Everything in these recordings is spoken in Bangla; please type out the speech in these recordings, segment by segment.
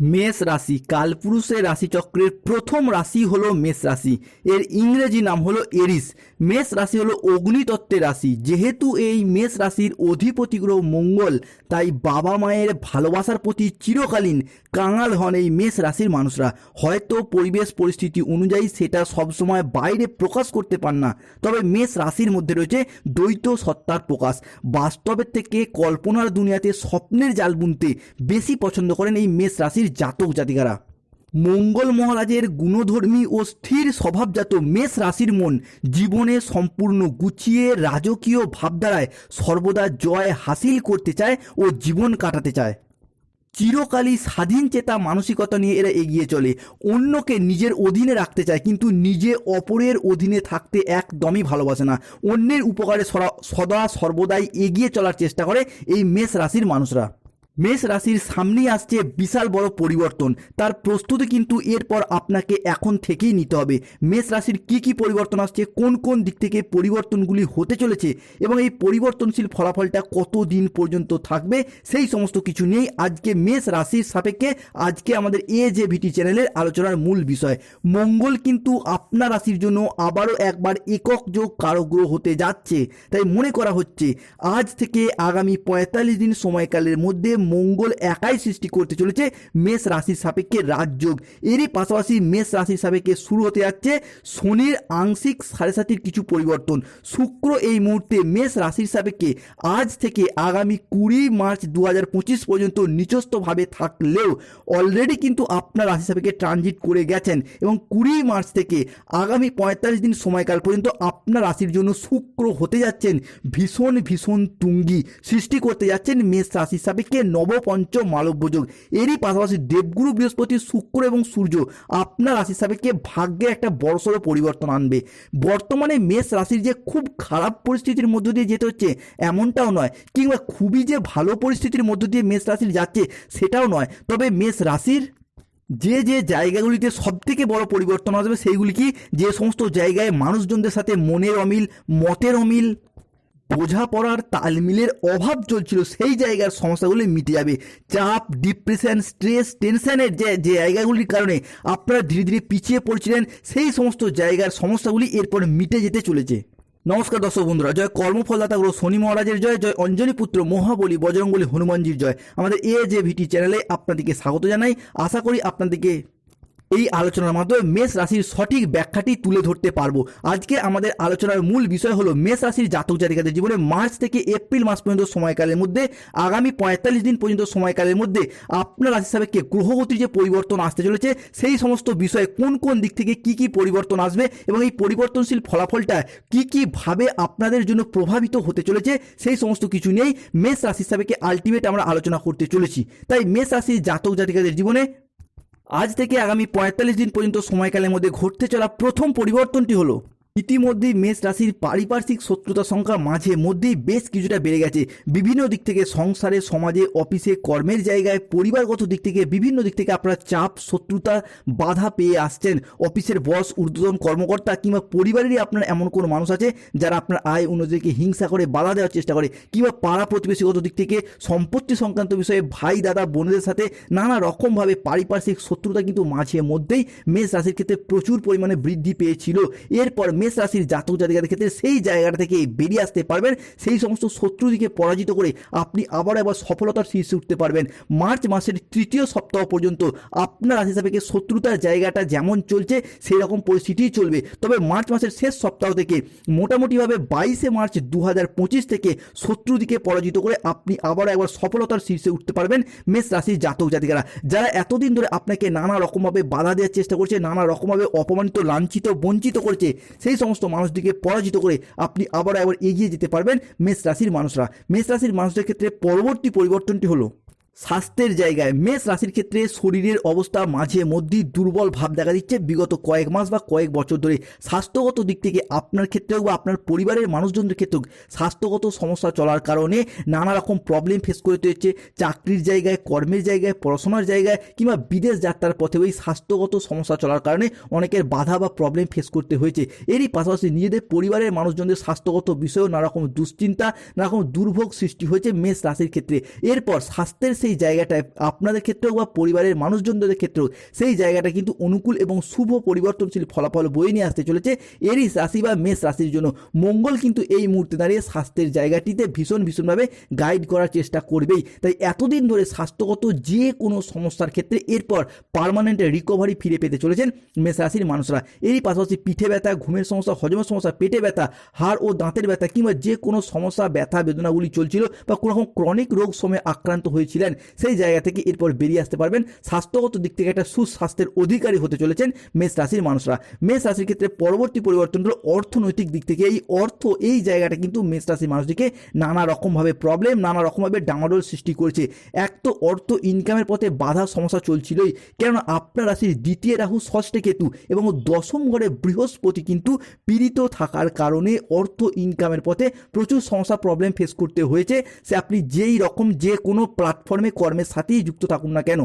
মেষ রাশি। কালপুরুষের রাশিচক্রের প্রথম রাশি হলো মেষ রাশি। এর ইংরেজি নাম হলো এরিস। মেষ রাশি হলো অগ্নিতত্ত্বের রাশি। যেহেতু এই মেষ রাশির অধিপতি গ্রহ মঙ্গল, তাই বাবা মায়ের ভালোবাসার প্রতি চিরকালীন কাঙাল হন এই মেষ রাশির মানুষরা। হয়তো পরিবেশ পরিস্থিতি অনুযায়ী সেটা সবসময় বাইরে প্রকাশ করতে পান না। তবে মেষ রাশির মধ্যে রয়েছে দ্বৈত সত্তার প্রকাশ। বাস্তবের থেকে কল্পনার দুনিয়াতে স্বপ্নের জাল বুনতে বেশি পছন্দ করেন এই মেষ রাশির জাতক জাতিকারা মঙ্গল মহারাজের গুণধর্মী ও স্থির স্বভাবজাত মেষ রাশির মন জীবনে সম্পূর্ণ গুছিয়ে রাজকীয় ভাবধারায় সর্বদা জয় হাসিল করতে চায় ও জীবন কাটাতে চায়। চিরকালই স্বাধীন চেতা মানসিকতা নিয়ে এরা এগিয়ে চলে। অন্যকে নিজের অধীনে রাখতে চায়, কিন্তু নিজে অপরের অধীনে থাকতে একদমই ভালোবাসে না। অন্যের উপকারে সদা সর্বদাই এগিয়ে চলার চেষ্টা করে এই মেষ রাশির মানুষরা। মেষ রাশির সামনেই আসছে বিশাল বড় পরিবর্তন। তার প্রস্তুতি কিন্তু এরপর আপনাকে এখন থেকেই নিতে হবে। মেষ রাশির কি কি পরিবর্তন আসছে, কোন কোন দিক থেকে পরিবর্তনগুলি হতে চলেছে এবং এই পরিবর্তনশীল ফলাফলটা কত দিন পর্যন্ত থাকবে, সেই সমস্ত কিছু নিয়েই আজকে মেষ রাশির সাপেক্ষে আজকে আমাদের এ যে ভিটি চ্যানেলের আলোচনার মূল বিষয়। মঙ্গল কিন্তু আপনার রাশির জন্য আবারও একবার একক যোগ কারগ্রহ হতে যাচ্ছে। তাই মনে করা হচ্ছে, আজ থেকে আগামী পঁয়তাল্লিশ দিন সময়কালের মধ্যে মঙ্গল একাই সৃষ্টি করতে চলেছে মেষ রাশির সাপেক্ষে রাজযোগ। এরই পাশাপাশি মেষ রাশির সাপেক্ষে শুরু হতে যাচ্ছে শনির আংশিক সাড়ে সাতির কিছু পরিবর্তন। শুক্র এই মুহূর্তে মেষ রাশির সাপেক্ষে আজ থেকে আগামী কুড়ি মার্চ দু হাজার পঁচিশ পর্যন্ত নিচস্থভাবে থাকলেও অলরেডি কিন্তু আপনার রাশি সাপেক্ষে ট্রানজিট করে গেছেন এবং কুড়ি মার্চ থেকে আগামী পঁয়তাল্লিশ দিন সময়কাল পর্যন্ত আপনার রাশির জন্য শুক্র হতে যাচ্ছেন ভীষণ ভীষণ তুঙ্গি। সৃষ্টি করতে যাচ্ছেন মেষ রাশির সাপেক্ষে নবপঞ্চ মালব্য যোগ এরই পাশাপাশি দেবগুরু বৃহস্পতি, শুক্র এবং সূর্য আপনার রাশির সাপেক্ষে ভাগ্যে একটা বড়সড় পরিবর্তন আনবে। বর্তমানে মেষ রাশির যে খুব খারাপ পরিস্থিতির মধ্য দিয়ে যেতে হচ্ছে এমনটাও নয়, কিংবা খুবই যে ভালো পরিস্থিতির মধ্য দিয়ে মেষ রাশির যাচ্ছে সেটাও নয়। তবে মেষ রাশির যে যে জায়গাগুলিতে সব থেকে বড় পরিবর্তন আসবে সেইগুলি কি? যে সমস্ত জায়গায় মানুষজনদের সাথে মনের অমিল, মতের অমিল বোঝাপড়ার তালমিলের অভাব চলছিল, সেই জায়গার সমস্যাগুলি মিটে যাবে। চাপ ডিপ্রেশন স্ট্রেস টেনশনের যে যে জায়গাগুলির কারণে আপনারা ধীরে ধীরে পিছিয়ে পড়ছিলেন, সেই সমস্ত জায়গার সমস্যাগুলি এরপর মিটে যেতে চলেছে। নমস্কার দর্শক বন্ধুরা, জয় কর্মফলদাতা গ্রহ শনি মহারাজের জয় জয় অঞ্জনী পুত্র মহাবলী বজরঙ্গলী হনুমানজির জয়। আমাদের এ যে ভিটি চ্যানেলে আপনাদেরকে স্বাগত জানাই। আশা করি আপনাদেরকে এই আলোচনার মাধ্যমে মেষ রাশির সঠিক ব্যাখ্যাটি তুলে ধরতে পারব। আজকে আমাদের আলোচনার মূল বিষয় হলো মেষ রাশির জাতক জাতিকাদের জীবনে মার্চ থেকে এপ্রিল মাস পর্যন্ত সময়কালের মধ্যে, আগামী পঁয়তাল্লিশ দিন পর্যন্ত সময়কালের মধ্যে আপনার রাশি সাপেক্ষে গ্রহগতির যে পরিবর্তন আসতে চলেছে, সেই সমস্ত বিষয়ে কোন কোন দিক থেকে কি কি পরিবর্তন আসবে এবং এই পরিবর্তনশীল ফলাফলটা কি কি ভাবে আপনাদের জন্য প্রভাবিত হতে চলেছে, সেই সমস্ত কিছু নিয়েই মেষ রাশি সাপেক্ষে আলটিমেট আমরা আলোচনা করতে চলেছি। তাই মেষ রাশির জাতক জাতিকাদের জীবনে আজ থেকে আগামী পঁয়তাল্লিশ দিন পর্যন্ত সময়কালের মধ্যে ঘটতে চলা প্রথম পরিবর্তনটি হলো ইতিমধ্যেই মেষ রাশির পারিপার্শ্বিক শত্রুতা সংখ্যা মাঝে মধ্যেই বেশ কিছুটা বেড়ে গেছে। বিভিন্ন দিক থেকে সংসারে, সমাজে, অফিসে, কর্মের জায়গায়, পরিবারগত দিক থেকে বিভিন্ন দিক থেকে আপনারা চাপ, শত্রুতা, বাধা পেয়ে আসছেন। অফিসের বস, ঊর্ধ্বতন কর্মকর্তা কিংবা পরিবারেরই আপনার এমন কোনো মানুষ আছে যারা আপনার আয় অনুযায়ী হিংসা করে বাধা দেওয়ার চেষ্টা করে কিংবা পাড়া প্রতিবেশীগত দিক থেকে সম্পত্তি সংক্রান্ত বিষয়ে ভাই, দাদা, বোনদের সাথে নানা রকমভাবে পারিপার্শ্বিক শত্রুতা কিন্তু মাঝে মধ্যেই মেষ রাশির ক্ষেত্রে প্রচুর পরিমাণে বৃদ্ধি পেয়েছিল। এরপর মেষ রাশির জাতক জাতিকাদের ক্ষেত্রে সেই জায়গাটা থেকে বেরিয়ে আসতে পারবেন। সেই সমস্ত শত্রুদিকে পরাজিত করে আপনি আবার একবার সফলতার শীর্ষে উঠতে পারবেন। মার্চ মাসের তৃতীয় সপ্তাহ পর্যন্ত আপনার রাশি সাপেক্ষে শত্রুতার জায়গাটা যেমন চলছে সেই রকম পরিস্থিতিই চলবে। তবে মার্চ মাসের শেষ সপ্তাহ থেকে মোটামুটিভাবে বাইশে মার্চ দু হাজার পঁচিশ থেকে শত্রুদিকে পরাজিত করে আপনি আবার একবার সফলতার শীর্ষে উঠতে পারবেন মেষ রাশির জাতক জাতিকারা। যারা এতদিন ধরে আপনাকে নানা রকমভাবে বাধা দেওয়ার চেষ্টা করছে, নানা রকমভাবে অপমানিত, লাঞ্ছিত, বঞ্চিত করছে, সেই সমস্ত মানুষটিকে পরাজিত করে আপনি আবার একবার এগিয়ে যেতে পারবেন মেষ রাশির মানুষরা। মেষ রাশির মানুষদের ক্ষেত্রে পরবর্তী পরিবর্তনটি হলো স্বাস্থ্যের জায়গায় মেষ রাশির ক্ষেত্রে শরীরের অবস্থা মাঝে মধ্যেই দুর্বল ভাব দেখা দিচ্ছে। বিগত কয়েক মাস বা কয়েক বছর ধরে স্বাস্থ্যগত দিক থেকে আপনার ক্ষেত্রেও বা আপনার পরিবারের মানুষজনদের ক্ষেত্রেও স্বাস্থ্যগত সমস্যা চলার কারণে নানা রকম প্রবলেম ফেস করতে হচ্ছে চাকরির জায়গায়, কর্মের জায়গায়, পড়াশোনার জায়গায় কিংবা বিদেশ যাত্রার পথে ওই স্বাস্থ্যগত সমস্যা চলার কারণে অনেকের বাধা বা প্রবলেম ফেস করতে হয়েছে। এরই পাশাপাশি নিজেদের পরিবারের মানুষজনদের স্বাস্থ্যগত বিষয়েও নানা রকম দুশ্চিন্তা, নানা রকম দুর্ভোগ সৃষ্টি হয়েছে মেষ রাশির ক্ষেত্রে। এরপর স্বাস্থ্যের সেই সেই জায়গাটায় আপনাদের ক্ষেত্রেও বা পরিবারের মানুষজনদের ক্ষেত্রেও সেই জায়গাটা কিন্তু অনুকূল এবং শুভ পরিবর্তনশীল ফলাফল বয়ে নিয়ে আসতে চলেছে। এরিস রাশি বা মেষ রাশির জন্য মঙ্গল কিন্তু এই মুহূর্তে দাঁড়িয়ে স্বাস্থ্যের জায়গাটিতে ভীষণ ভীষণভাবে গাইড করার চেষ্টা করবেই। তাই এতদিন ধরে স্বাস্থ্যগত যে কোনো সমস্যার ক্ষেত্রে এরপর পার্মানেন্ট রিকভারি ফিরে পেতে চলেছেন মেষ রাশির মানুষরা। এরই পাশাপাশি পিঠে ব্যথা, ঘুমের সমস্যা, হজমের সমস্যা, পেটে ব্যথা, হাড় ও দাঁতের ব্যথা কিংবা যে কোনো সমস্যা, ব্যথা, বেদনাগুলি চলছিল বা কোনো রকম ক্রনিক রোগ সময়ে আক্রান্ত হয়েছিলেন। সেই জায়গা থেকে এরপর বেরিয়ে আসতে পারবেন। স্বাস্থ্যগত দিক থেকে একটা সুস্বাস্থ্যের অধিকারী হতে চলেছেন মেষ রাশির মানুষরা। মেষ রাশির ক্ষেত্রে পরবর্তী পরিবর্তন হলো অর্থনৈতিক দিক থেকে এই অর্থ এই জায়গাটা কিন্তু মেষ রাশির মানুষটিকে নানা রকমভাবে প্রবলেম নানা রকমভাবে ডামাডোল সৃষ্টি করেছে। এক তো অর্থ ইনকামের পথে বাধা সমস্যা চলছিলই। কেননা আপনার রাশির দ্বিতীয় রাহু ষষ্ঠে কেতু এবং দশম ঘরে বৃহস্পতি কিন্তু পীড়িত থাকার কারণে অর্থ ইনকামের পথে প্রচুর সমস্যা প্রবলেম ফেস করতে হয়েছে। সে আপনি যেই রকম যে কোনো প্ল্যাটফর্মে কর্মের সাথেই যুক্ত থাকুন না কেন?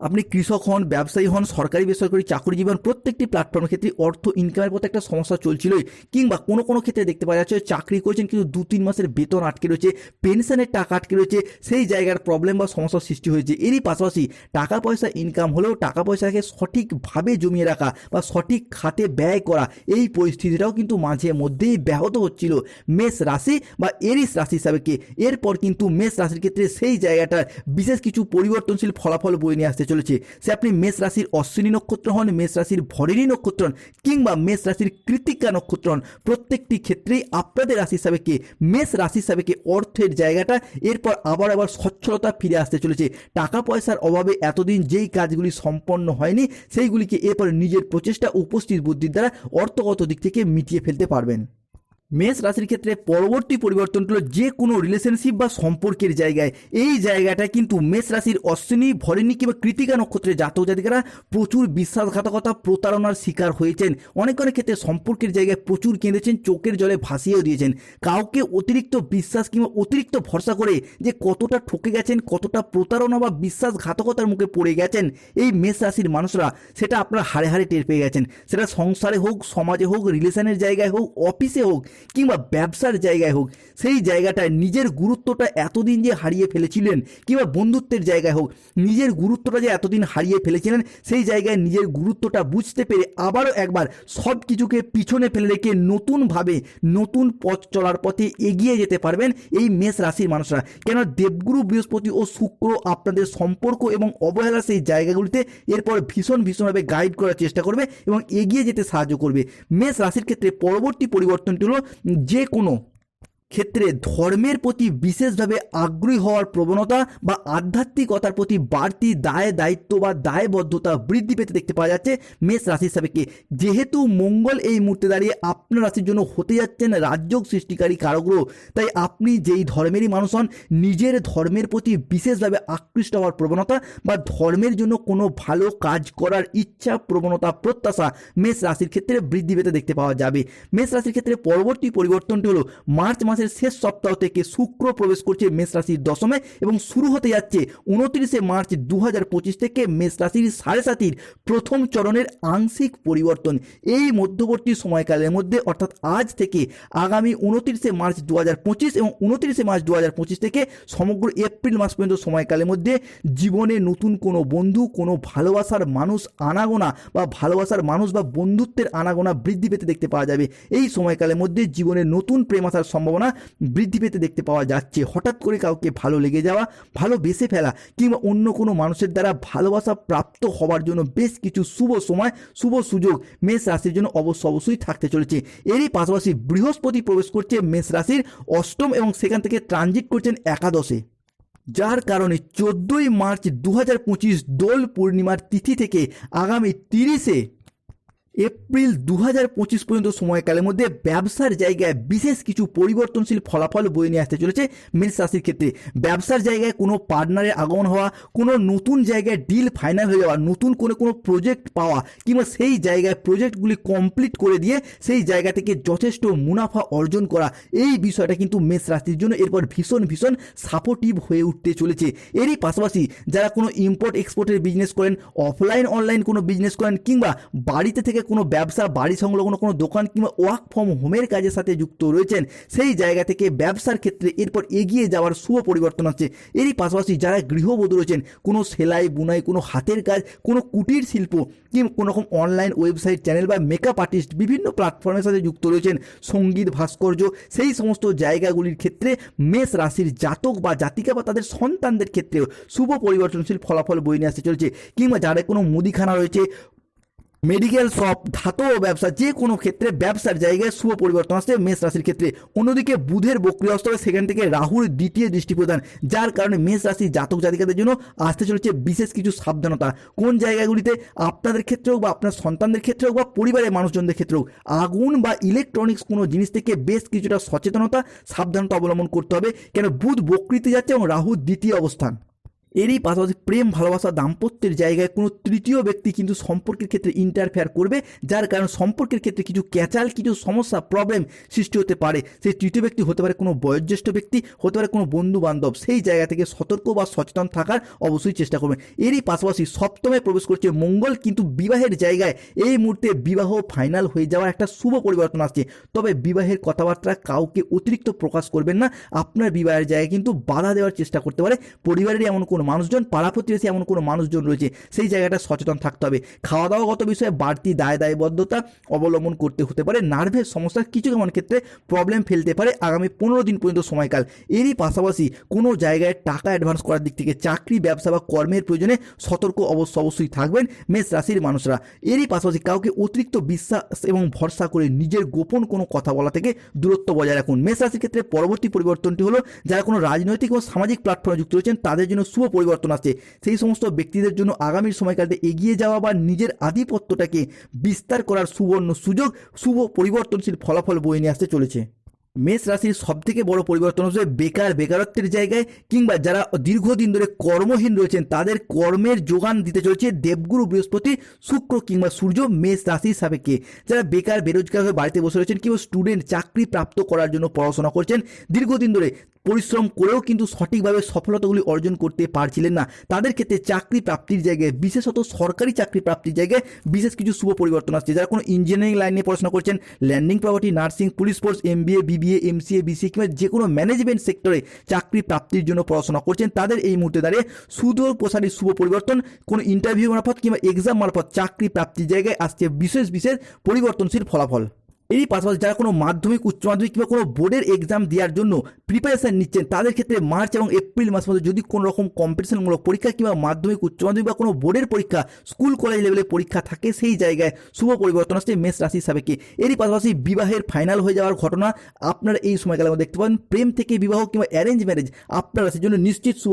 আপনি কৃষক হন, ব্যবসায়ী হন, সরকারি, বেসরকারি চাকরিজীবী হন প্রত্যেকটি প্ল্যাটফর্মের ক্ষেত্রে অর্থ ইনকামের পথে একটা সমস্যা চলছিলই। কিংবা কোনো কোনো ক্ষেত্রে দেখতে পাওয়া যাচ্ছে চাকরি করছেন কিন্তু দু তিন মাসের বেতন আটকে রয়েছে পেনশনের টাকা আটকে রয়েছে, সেই জায়গার প্রবলেম বা সমস্যার সৃষ্টি হয়েছে। এরই পাশাপাশি টাকা পয়সা ইনকাম হলেও টাকা পয়সাকে সঠিকভাবে জমিয়ে রাখা বা সঠিক খাতে ব্যয় করা, এই পরিস্থিতিটাও কিন্তু মাঝে মধ্যেই ব্যাহত হচ্ছিল। মেষ রাশি বা এরিস রাশি হিসাবে কে, এরপর কিন্তু মেষ রাশির ক্ষেত্রে সেই জায়গাটার বিশেষ কিছু পরিবর্তনশীল ফলাফল বয়ে নিয়ে আসতে চলেছে। সে আপনি মেষ রাশির অশ্বিনী নক্ষত্র হন, মেষ রাশির ভরিণী নক্ষত্র হন, কিংবা মেষ রাশির কৃতিকা নক্ষত্র হন, প্রত্যেকটি ক্ষেত্রেই আপনাদের রাশি হিসাবে মেষ রাশি হিসাবে অর্থের জায়গাটা এরপর আবার আবার সচ্ছলতা ফিরে আসতে চলেছে। টাকা পয়সার অভাবে এতদিন যেই কাজগুলি সম্পন্ন হয়নি, সেইগুলিকে এরপর নিজের প্রচেষ্টা, উপস্থিত বুদ্ধির দ্বারা অর্থগত দিক থেকে মিটিয়ে ফেলতে পারবেন। মেষ রাশির ক্ষেত্রে পরবর্তী পরিবর্তন হলো যে কোনো রিলেশনশিপ বা সম্পর্কের জায়গায়। এই জায়গাটা কিন্তু মেষ রাশির অশ্বিনী, ভরিণী কিংবা কৃতিকা নক্ষত্রের জাতক জাতিকারা প্রচুর বিশ্বাসঘাতকতা প্রতারণার শিকার হয়েছেন। অনেক অনেক ক্ষেত্রে সম্পর্কের জায়গায় প্রচুর কেঁদেছেন, চোখের জলে ভাসিয়েও দিয়েছেন। কাউকে অতিরিক্ত বিশ্বাস কিংবা অতিরিক্ত ভরসা করে যে কতটা ঠকে গেছেন, কতটা প্রতারণা বা বিশ্বাসঘাতকতার মুখে পড়ে গেছেন, এই মেষ রাশির মানুষরা, সেটা আপনারা হাড়ে হাড়ে টের পেয়ে গেছেন। সেটা সংসারে হোক, সমাজে হোক রিলেশনের জায়গায় হোক অফিসে হোক কিংবা ব্যবসার জায়গায় হোক, সেই জায়গাটায় নিজের গুরুত্বটা এতদিন যে হারিয়ে ফেলেছিলেন, কিংবা বন্ধুত্বের জায়গায় হোক, নিজের গুরুত্বটা যে এতদিন হারিয়ে ফেলেছিলেন, সেই জায়গায় নিজের গুরুত্বটা বুঝতে পেরে আবারও একবার সব কিছুকে পিছনে ফেলে রেখে নতুনভাবে নতুন পথ চলার পথে এগিয়ে যেতে পারবেন এই মেষ রাশির মানুষরা। কেন দেবগুরু, বৃহস্পতি ও শুক্র আপনাদের সম্পর্ক এবং অবহেলা সেই জায়গাগুলিতে এরপর ভীষণ ভীষণভাবে গাইড করার চেষ্টা করবে এবং এগিয়ে যেতে সাহায্য করবে। মেষ রাশির ক্ষেত্রে পরবর্তী পরিবর্তনটি হলো যে কোনো ক্ষেত্রে ধর্মের প্রতি বিশেষভাবে আগ্রহী হওয়ার প্রবণতা বা আধ্যাত্মিকতার প্রতি বাড়তি দায়, দায়িত্ব বা দায়বদ্ধতা বৃদ্ধি পেতে দেখতে পাওয়া যাচ্ছে মেষ রাশি হিসাবে কে। যেহেতু মঙ্গল এই মুহূর্তে দাঁড়িয়ে আপনার রাশির জন্য হতে যাচ্ছেন রাজ্যক সৃষ্টিকারী কারগ্রহ, তাই আপনি যেই ধর্মেরই মানুষ হন, নিজের ধর্মের প্রতি বিশেষভাবে আকৃষ্ট হওয়ার প্রবণতা বা ধর্মের জন্য কোনো ভালো কাজ করার ইচ্ছা, প্রবণতা, প্রত্যাশা মেষ রাশির ক্ষেত্রে বৃদ্ধি পেতে দেখতে পাওয়া যাবে। মেষ রাশির ক্ষেত্রে পরবর্তী পরিবর্তনটি হলো মার্চ মাসের শেষ সপ্তাহ থেকে শুক্র প্রবেশ করছে মেষ রাশির দশমে এবং শুরু হতে যাচ্ছে উনত্রিশে মার্চ দু হাজার পঁচিশ থেকে মেষ রাশির সাড়ে সাতির প্রথম চরণের আংশিক পরিবর্তন। এই মধ্যবর্তী সময়কালের মধ্যে অর্থাৎ আজ থেকে আগামী উনত্রিশে মার্চ দু হাজার পঁচিশ এবং উনত্রিশে মার্চ দু হাজার পঁচিশ থেকে সমগ্র এপ্রিল মাস পর্যন্ত সময়কালের মধ্যে জীবনে নতুন কোনো বন্ধু, কোনো ভালোবাসার মানুষ আনাগোনা বা ভালোবাসার মানুষ বা বন্ধুত্বের আনাগোনা বৃদ্ধি পেতে দেখতে পাওয়া যাবে। এই সময়কালের মধ্যে জীবনে নতুন প্রেম আসার সম্ভাবনা বৃদ্ধি পেতে দেখতে পাওয়া যাচ্ছে। হঠাৎ করে কাউকে ভালো লেগে যাওয়া, ভালো বেসে ফেলা কিংবা অন্য কোনো মানুষের দ্বারা ভালোবাসা প্রাপ্ত হওয়ার জন্য বেশ কিছু শুভ সময়, শুভ সুযোগ মেষ রাশির জন্য অবশ্য অবশ্যই থাকতে চলেছে। এরই পাশাপাশি বৃহস্পতি প্রবেশ করছে মেষ রাশির অষ্টম এবং সেখান থেকে ট্রানজিট করছেন একাদশে। যার কারণে চোদ্দোই মার্চ দু হাজার পঁচিশ দোল পূর্ণিমার তিথি থেকে আগামী তিরিশে এপ্রিল দু পঁচিশ পর্যন্ত সময়কালের মধ্যে ব্যবসার জায়গায় বিশেষ কিছু পরিবর্তনশীল ফলাফল বয়ে নিয়ে আসতে চলেছে মেষ রাশির ক্ষেত্রে। ব্যবসার জায়গায় কোনো পার্টনারের আগমন হওয়া, কোনো নতুন জায়গায় ডিল ফাইনাল হয়ে যাওয়া, নতুন কোনো কোনো প্রজেক্ট পাওয়া কিংবা সেই জায়গায় প্রজেক্টগুলি কমপ্লিট করে দিয়ে সেই জায়গা থেকে যথেষ্ট মুনাফা অর্জন করা, এই বিষয়টা কিন্তু মেষ রাশির জন্য এরপর ভীষণ ভীষণ সাপোর্টিভ হয়ে উঠতে চলেছে। এরই পাশাপাশি যারা কোনো ইম্পোর্ট এক্সপোর্টের বিজনেস করেন অফলাইন অনলাইন কোনো বিজনেস করেন কিংবা বাড়িতে থেকে থেকে কোনো ব্যবসা বাড়ি সংলগ্ন কোনো দোকান কিংবা ওয়ার্ক ফ্রম হোমের কাজের সাথে যুক্ত রয়েছেন, সেই জায়গা থেকে ব্যবসার ক্ষেত্রে এরপর এগিয়ে যাওয়ার শুভ পরিবর্তন আছে এরই পাশাপাশি যারা গৃহবধূ রয়েছেন, কোনো সেলাই, বুনাই, কোনো হাতের কাজ, কোনো কুটির শিল্প কিংবা কোনো রকম অনলাইন ওয়েবসাইট চ্যানেল বা মেকআপ আর্টিস্ট বিভিন্ন প্ল্যাটফর্মের সাথে যুক্ত রয়েছেন, সংগীত, ভাস্কর্য, সেই সমস্ত জায়গাগুলির ক্ষেত্রে মেষ রাশির জাতক বা জাতিকা বা তাদের সন্তানদের ক্ষেত্রেও শুভ পরিবর্তনশীল ফলাফল বই নিয়ে আসতে চলেছে। কিংবা যারা কোনো মুদিখানা রয়েছে মেডিকেল শপ, ধাতব ব্যবসা, যে কোনো ক্ষেত্রে ব্যবসার জায়গায় শুভ পরিবর্তন আসছে মেষ রাশির ক্ষেত্রে। অন্যদিকে বুধের বক্রিয় অস্তরে সেখান থেকে রাহুর দ্বিতীয় দৃষ্টি প্রদান যার কারণে মেষ রাশির জাতক জাতিকাদের জন্য আসতে চলেছে বিশেষ কিছু সাবধানতা। কোন জায়গাগুলিতে আপনাদের ক্ষেত্রে হোক বা আপনার সন্তানদের ক্ষেত্রে হোক বা পরিবারের মানুষজনদের ক্ষেত্রে হোক আগুন বা ইলেকট্রনিক্স কোনো জিনিস থেকে বেশ কিছুটা সচেতনতা, সাবধানতা অবলম্বন করতে হবে, কেন বুধ বকৃতি যাচ্ছে এবং রাহুর দ্বিতীয় অবস্থান। এরই পাশাপাশি প্রেম, ভালোবাসা, দাম্পত্যের জায়গায় কোনো তৃতীয় ব্যক্তি কিন্তু সম্পর্কের ক্ষেত্রে ইন্টারফেয়ার করবে, যার কারণে সম্পর্কের ক্ষেত্রে কিছু ক্যাচাল কিছু সমস্যা প্রবলেম সৃষ্টি হতে পারে। সেই তৃতীয় ব্যক্তি হতে পারে কোনো বয়োজ্যেষ্ঠ ব্যক্তি, হতে পারে কোনো বন্ধু বান্ধব সেই জায়গা থেকে সতর্ক বা সচেতন থাকার অবশ্যই চেষ্টা করবেন এরই পাশাপাশি সপ্তমে প্রবেশ করছে মঙ্গল, কিন্তু বিবাহের জায়গায় এই মুহূর্তে বিবাহ ফাইনাল হয়ে যাওয়ার একটা শুভ পরিবর্তন আসছে। তবে বিবাহের কথাবার্তা কাউকে অতিরিক্ত প্রকাশ করবেন না। আপনার বিবাহের জায়গায় কিন্তু বাধা দেওয়ার চেষ্টা করতে পারে। পরিবারের এমন কোনো মানুষজন পাড়া প্রতিবেশী এমন কোনো মানুষজন রয়েছে, সেই জায়গাটা সচেতন থাকতে হবে। খাওয়া দাওয়াগত বিষয়ে বাড়তি দায় দায়বদ্ধতা অবলম্বন করতে হতে পারে, নার্ভের সমস্যা কিছু কেমন ক্ষেত্রে প্রবলেম ফেলতে পারে আগামী পনেরো দিন পর্যন্ত সময়কাল। এরই পাশাপাশি কোনো জায়গায় টাকা অ্যাডভান্স করার দিক থেকে চাকরি, ব্যবসা বা কর্মের প্রয়োজনে সতর্ক অবশ্য অবশ্যই থাকবেন মেষ রাশির মানুষরা। এরই পাশাপাশি কাউকে অতিরিক্ত বিশ্বাস এবং ভরসা করে নিজের গোপন কোনো কথা বলা থেকে দূরত্ব বজায় রাখুন। মেষ রাশির ক্ষেত্রে পরবর্তী পরিবর্তনটি হলো, যারা কোনো রাজনৈতিক ও সামাজিক প্ল্যাটফর্মে যুক্ত রয়েছেন, তাদের জন্য শুভ পরিবর্তন আসছে। সেই সমস্ত ব্যক্তিদের জন্য আগামী সময়কালে এগিয়ে যাওয়া বা নিজের আধিপত্যটাকে বিস্তার করার সুবর্ণ সুযোগ, শুভ পরিবর্তনশীল ফলাফল বয়ে নিয়ে আসতে চলেছে। মেষ রাশির সব থেকে বড় পরিবর্তন হচ্ছে বেকার, বেকারত্বের জায়গায় কিংবা যারা দীর্ঘদিন ধরে কর্মহীন রয়েছেন, তাদের কর্মের যোগান দিতে চলেছে দেবগুরু বৃহস্পতি, শুক্র কিংবা সূর্য মেষ রাশির সাপেক্ষে। যারা বেকার, বেরোজগার হয়ে বাড়িতে বসে রয়েছেন কিংবা স্টুডেন্ট চাকরি প্রাপ্ত করার জন্য পড়াশোনা করছেন, দীর্ঘদিন ধরে পরিশ্রম করেও কিন্তু সঠিকভাবে সফলতাগুলি অর্জন করতে পারছিলেন না। তাদের ক্ষেত্রে চাকরি প্রাপ্তির জায়গায়, বিশেষত সরকারি চাকরি প্রাপ্তির জায়গায় বিশেষ কিছু শুভ পরিবর্তন আসছে। যারা কোনো ইঞ্জিনিয়ারিং লাইনে পড়াশোনা করছেন landing property nursing police force MBA BBA MCA BCA কিংবা যে কোনো ম্যানেজমেন্ট সেক্টরে চাকরি প্রাপ্তির জন্য পড়াশোনা করছেন, তাদের এই মুহূর্তে দাঁড়িয়ে সুদূর প্রসারী শুভ পরিবর্তন, কোনো ইন্টারভিউ মারফত কিংবা এক্সাম মারফত চাকরি প্রাপ্তির জায়গায় আসছে বিশেষ বিশেষ পরিবর্তনশীল ফলাফল। এরই পাশাপাশি যারা কোনো মাধ্যমিক, উচ্চ মাধ্যমিক কিংবা কোনো বোর্ডের এক্সাম দেওয়ার জন্য প্রিপারেশন নিচ্ছেন, তাদের ক্ষেত্রে মার্চ এবং এপ্রিল মাস মধ্যে যদি কোনো রকম কম্পিটিশনমূলক পরীক্ষা কিংবা মাধ্যমিক, উচ্চ মাধ্যমিক বা কোনো বোর্ডের পরীক্ষা স্কুল কলেজ লেভেলের পরীক্ষা থাকে, সেই জায়গায় শুভ পরিবর্তন আসছে মেষ রাশির সাবেকে এরই পাশাপাশি বিবাহের ফাইনাল হয়ে যাওয়ার ঘটনা আপনারা এই সময়কালে দেখতে পাবেন। প্রেম থেকে বিবাহ কিংবা অ্যারেঞ্জ ম্যারেজ আপনার রাশির জন্য নিশ্চিত শুভ